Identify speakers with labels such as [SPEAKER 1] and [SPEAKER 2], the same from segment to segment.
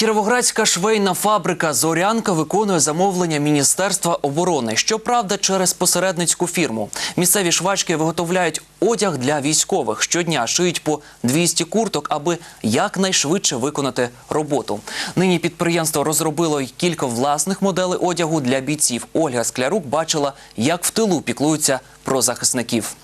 [SPEAKER 1] Кіровоградська швейна фабрика Зорянка виконує замовлення Міністерства оборони. Щоправда, через посередницьку фірму. Місцеві швачки виготовляють одяг для військових. Щодня шиють по 200 курток, аби якнайшвидше виконати роботу. Нині підприємство розробило й кілька власних моделей одягу для бійців. Ольга Склярук бачила, як в тилу піклуються про захисників.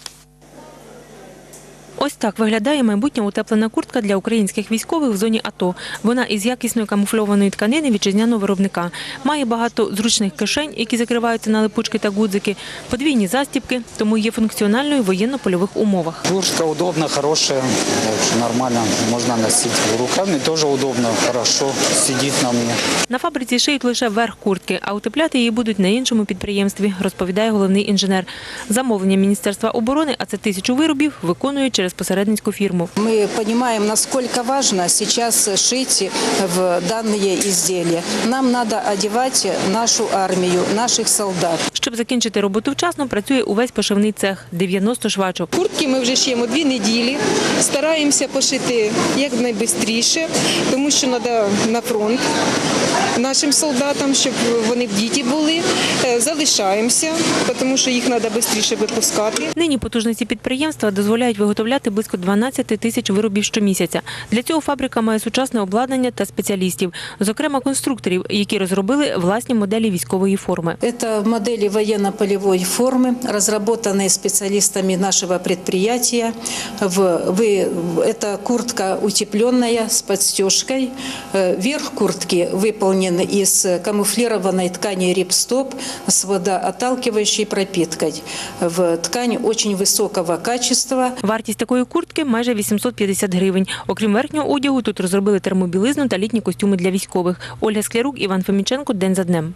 [SPEAKER 2] Ось так виглядає майбутня утеплена куртка для українських військових в зоні АТО. Вона із якісної камуфльованої тканини вітчизняного виробника. Має багато зручних кишень, які закриваються на липучки та гудзики, подвійні застібки, тому є функціональною в воєнно-польових умовах.
[SPEAKER 3] Куртка так что нормально, можно носить. Руками тоже удобно, хорошо, сидит на мне.
[SPEAKER 2] На фабриці шиють лише верх куртки, а утепляти її будуть на іншому підприємстві, розповідає головний інженер. Замовлення Міністерства оборони, а це тисячу виробів, виконує через посередницьку фірму.
[SPEAKER 4] Мы понимаем, насколько важно сейчас шить в данные изделия. Нам надо одевать нашу армию, наших солдат.
[SPEAKER 2] Щоб закінчити роботу вчасно, працює увесь пошивний цех – 90 швачок.
[SPEAKER 5] Куртки ми вже шиємо дві неділі. Стараємося пошити якнайбистріше, тому що треба на фронт нашим солдатам, щоб вони в діті були. Е, Залишаємося, тому що їх треба швидше випускати.
[SPEAKER 2] Нині потужності підприємства дозволяють виготовляти близько 12 тисяч виробів щомісяця. Для цього фабрика має сучасне обладнання та спеціалістів, зокрема конструкторів, які розробили власні моделі військової форми.
[SPEAKER 4] Это модели военно-полевой формы, разработанные специалистами нашего предприятия. В, вы, это куртка утепленная с подстежкой. Э, Верх куртки выполнен из камуфлированной ткани рипстоп с водоотталкивающей пропиткой. В ткань очень высокого качества.
[SPEAKER 2] Вартість такої куртки майже 850 гривень. Окрім верхнього одягу, тут розробили термобілизну та літні костюми для військових. Ольга Склярук, Іван Фоміченко. День за днем.